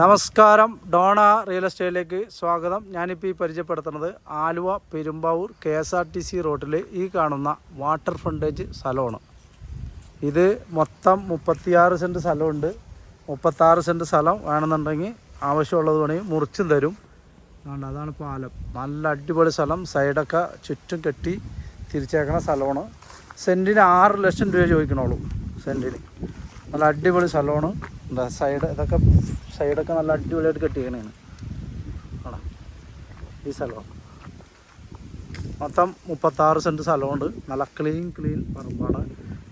നമസ്കാരം. Donna real എസ്റ്റേറ്റിലേക്ക് സ്വാഗതം. ഞാനിപ്പോൾ ഈ പരിചയപ്പെടുത്തുന്നത് Aluva Perumbavoor K S R T C റോഡിൽ ഈ കാണുന്ന വാട്ടർ ഫ്രണ്ടേജ് സ്ഥലമാണ്. ഇത് മൊത്തം മുപ്പത്തിയാറ് സെന്റ് സ്ഥലമുണ്ട്. മുപ്പത്താറ് സെന്റ് സ്ഥലം വേണമെന്നുണ്ടെങ്കിൽ ആവശ്യമുള്ളത് വേണമെങ്കിൽ മുറിച്ചും തരും. അതാണ് പാലം. നല്ല അടിപൊളി സ്ഥലം. സൈഡൊക്കെ ചുറ്റും കെട്ടി തിരിച്ചേക്കണ സ്ഥലമാണ്. സെന്റിന് ആറ് ലക്ഷം രൂപ ചോദിക്കണുള്ളൂ സെന്റിന് നല്ല അടിപൊളി സ്ഥലമാണ്. സൈഡ് ഇതൊക്കെ സൈഡൊക്കെ നല്ല അടിപൊളിയായിട്ട് കെട്ടിക്കണേണ് ആണോ? ഈ സ്ഥലം. മൊത്തം മുപ്പത്താറ് സെന്റ് സ്ഥലമുണ്ട്. നല്ല ക്ലീൻ ക്ലീൻ പറമ്പാണ്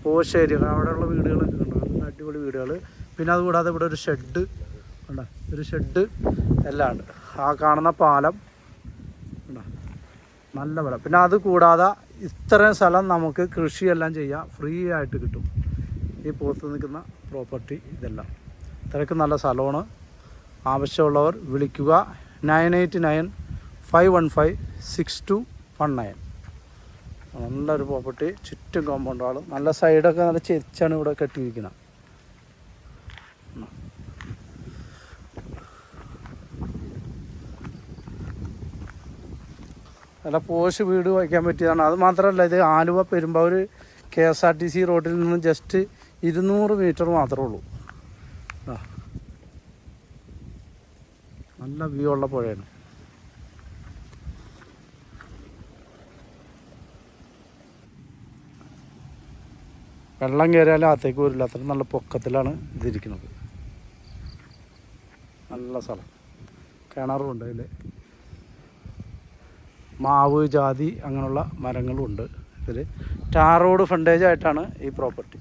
പോശേരി അവിടെയുള്ള വീടുകളൊക്കെ ഉണ്ട് നല്ല അടിപൊളി വീടുകൾ പിന്നെ അതുകൂടാതെ ഇവിടെ ഒരു ഷെഡ് കണ്ടോ? ഒരു ഷെഡ് എല്ലാം ഉണ്ട്. ആ കാണുന്ന പാലം ഉണ്ടോ നല്ല വില പിന്നെ അത് കൂടാതെ ഇത്രയും സ്ഥലം നമുക്ക് കൃഷിയെല്ലാം ചെയ്യാം. ഫ്രീ ആയിട്ട് കിട്ടും. ഈ പുറത്ത് നിൽക്കുന്ന പ്രോപ്പർട്ടി ഇതെല്ലാം. ഇത്രയ്ക്ക് നല്ല സ്ഥലമാണ്. ആവശ്യമുള്ളവർ വിളിക്കുക nine eight nine five one five six two one nine നല്ലൊരു പ്രോപ്പർട്ടി ചുറ്റും കോമ്പൗണ്ട് ആളും. നല്ല സൈഡൊക്കെ നല്ല ചെരിച്ചാണ് ഇവിടെ കെട്ടിയിരിക്കുന്നത്. നല്ല പോഷ് വീട് വയ്ക്കാൻ പറ്റിയതാണ്. അത് മാത്രമല്ല ഇത് Aluva Perumbavoor K S R T C റോഡിൽ നിന്ന് ജസ്റ്റ് ഇരുന്നൂറ് മീറ്റർ മാത്രമേ ഉള്ളൂ. നല്ല വ്യൂ ഉള്ള പുഴയാണ്. വെള്ളം കയറിയാലും അകത്തേക്ക് വരില്ല. അത്രയും നല്ല പൊക്കത്തിലാണ് ഇതിരിക്കുന്നത്. നല്ല സ്ഥലം. കിണറുണ്ട് അതിൽ മാവ് ജാതി അങ്ങനെയുള്ള മരങ്ങളും ഉണ്ട് ഇതിൽ ടാറോഡ് റോഡ് ഫ്രണ്ടേജ് ആയിട്ടാണ് ഈ പ്രോപ്പർട്ടി.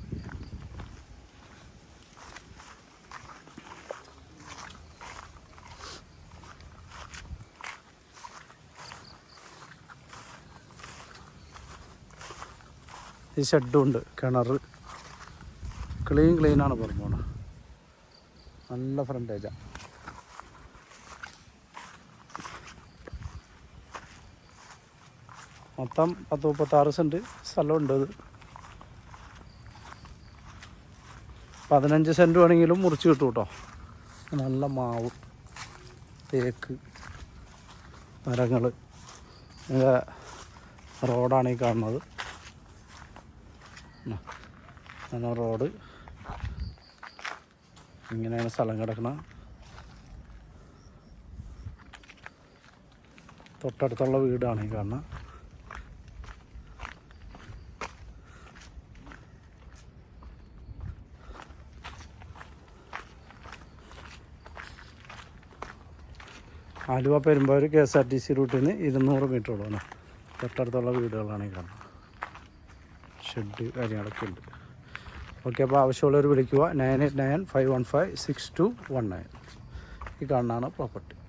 ഈ ഷെഡും ഉണ്ട് കിണർ. ക്ലീൻ ക്ലീനാണ് പോണ നല്ല ഫ്രണ്ടേജാണ് മൊത്തം പത്ത് മുപ്പത്താറ് സെന്റ് സ്ഥലമുണ്ട് അത്. പതിനഞ്ച് സെന്റ് വേണമെങ്കിലും മുറിച്ച് കിട്ടും കേട്ടോ നല്ല മാവ് തേക്ക് മരങ്ങൾ റോഡാണ് ഈ കാണുന്നത്. അങ്ങനെ റോഡ്. ഇങ്ങനെയാണ് സ്ഥലം കിടക്കുന്നത് തൊട്ടടുത്തുള്ള വീടാണ് ഈ കാണുന്നത് Aluva Perumbavoor K S R T C റൂട്ടിൽ നിന്ന് ഇരുന്നൂറ് മീറ്റർ ഉള്ളൂ തൊട്ടടുത്തുള്ള വീടുകളാണ് ഈ കാണുന്നത്. ഷെഡ് കാര്യങ്ങളൊക്കെ ഉണ്ട്. ഓക്കെ അപ്പോൾ ആവശ്യമുള്ളവർ വിളിക്കുക. Nine eight nine five one five six two one nine. ഈ കാണുന്നതാണ് പ്രോപ്പർട്ടി.